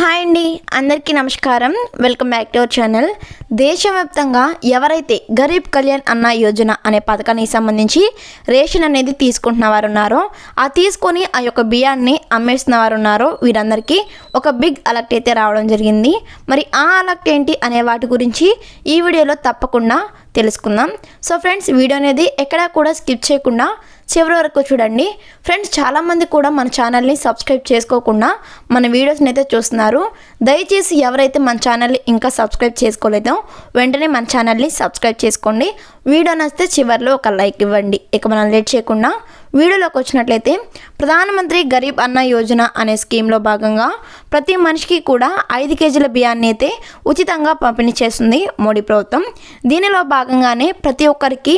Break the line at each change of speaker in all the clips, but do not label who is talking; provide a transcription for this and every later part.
Hi అండి అందరికీ నమస్కారం. Welcome back to our channel దేశవ్యాప్తంగా ఎవరైతే గరీబ్ కళ్యాణ్ అన్న యోజన అనే పథకానికి సంబంధించి రేషన్ అనేది తీసుకుంటున్న వారు ఉన్నారో ఆ తీసుకొని ఆ యొక్క బియ్యాన్ని అమ్మేస్తున్న వారు ఉన్నారో వీరందరికీ ఒక బిగ్ అలర్ట్ అయితే రావడం జరిగింది. మరి ఆ అలర్ట్ ఏంటి అనే వాటి గురించి ఈ వీడియోలో తప్పకుండా తెలుసుకుందాం. సో ఫ్రెండ్స్ వీడియో అనేది ఎక్కడా కూడా స్కిప్ చేయకుండా చివరి వరకు చూడండి. ఫ్రెండ్స్ చాలామంది కూడా మన ఛానల్ని సబ్స్క్రైబ్ చేసుకోకుండా మన వీడియోస్ని అయితే చూస్తున్నారు. దయచేసి ఎవరైతే మన ఛానల్ని ఇంకా సబ్స్క్రైబ్ చేసుకోలేదో వెంటనే మన ఛానల్ని సబ్స్క్రైబ్ చేసుకోండి. వీడియో నచ్చితే చివరిలో ఒక లైక్ ఇవ్వండి. ఇక మనం లేట్ చేయకుండా వీడియోలోకి వచ్చినట్లయితే ప్రధానమంత్రి గరీబ్ అన్న యోజన అనే స్కీమ్లో భాగంగా ప్రతి మనిషికి కూడా ఐదు కేజీల బియ్యాన్ని అయితే ఉచితంగా పంపిణీ చేస్తుంది మోడీ ప్రభుత్వం. దీనిలో భాగంగానే ప్రతి ఒక్కరికి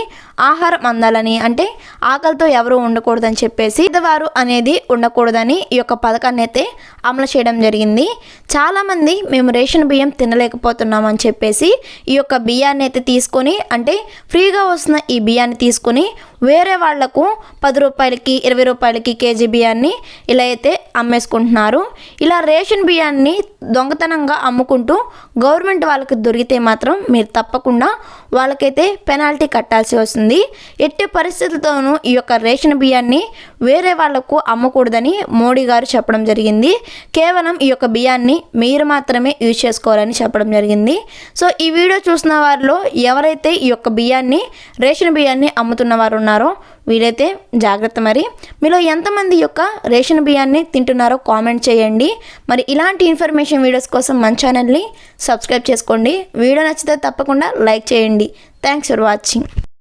ఆహారం అందాలని అంటే ఆకలితో ఎవరు ఉండకూడదని చెప్పేసి పేదవారు అనేది ఉండకూడదని ఈ యొక్క పథకాన్ని అయితే అమలు చేయడం జరిగింది. చాలామంది మేము రేషన్ బియ్యం తినలేకపోతున్నామని చెప్పేసి ఈ యొక్క బియ్యాన్ని అయితే తీసుకొని అంటే ఫ్రీగా వస్తున్న ఈ బియ్యాన్ని తీసుకొని వేరే వాళ్ళకు పది రూపాయలకి ఇరవై రూపాయలకి కేజీ బియ్యాన్ని ఇలా అయితే అమ్మేసుకుంటున్నారు. ఇలా రేషన్ బియ్యాన్ని దొంగతనంగా అమ్ముకుంటూ గవర్నమెంట్ వాళ్ళకి దొరికితే మాత్రం మీరు తప్పకుండా వాళ్ళకైతే పెనాల్టీ కట్టాల్సి వస్తుంది. ఎట్టి పరిస్థితులతోనూ ఈ యొక్క రేషన్ బియ్యాన్ని వేరే వాళ్ళకు అమ్మకూడదని మోడీ గారు చెప్పడం జరిగింది. కేవలం ఈ యొక్క బియ్యాన్ని మీరు మాత్రమే యూజ్ చేసుకోవాలని చెప్పడం జరిగింది. సో ఈ వీడియో చూసిన వారిలో ఎవరైతే ఈ యొక్క బియ్యాన్ని రేషన్ బియ్యాన్ని అమ్ముతున్న వారు ఉన్నారో వీలైతే జాగ్రత్త మరి. మీలో ఎంతమంది యొక్క రేషన్ బియ్యాన్ని తింటున్నారో కామెంట్ చేయండి. మరి ఇలాంటి ఇన్ఫర్మేషన్ వీడియోస్ కోసం మన ఛానల్ని సబ్స్క్రైబ్ చేసుకోండి. వీడియో నచ్చితే తప్పకుండా లైక్ చేయండి. Thanks for watching